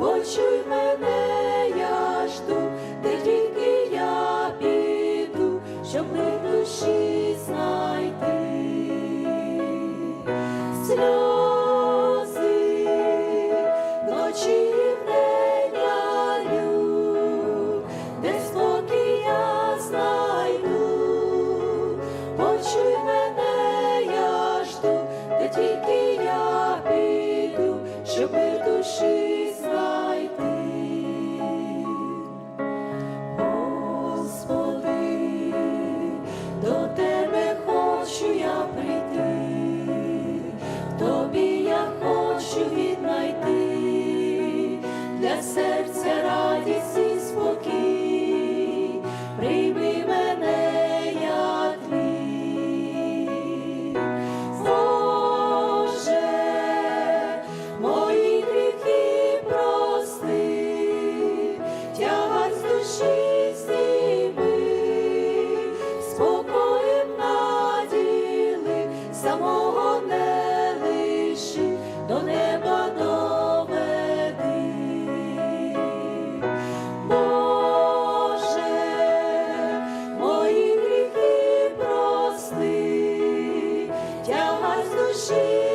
почуй мене, я жду, де тільки я піду, щоб ми душі знайти. Сльози ночі я лю, де спокій я знайду, почуй мене, я жду, де тільки я піду, щоб ми душі. для серця радість і спокій, прийми мене, я твій. Боже, мої гріхи прости, тягай з душі зніми, спокоєм наділи, самого не лиши до неба. Душі.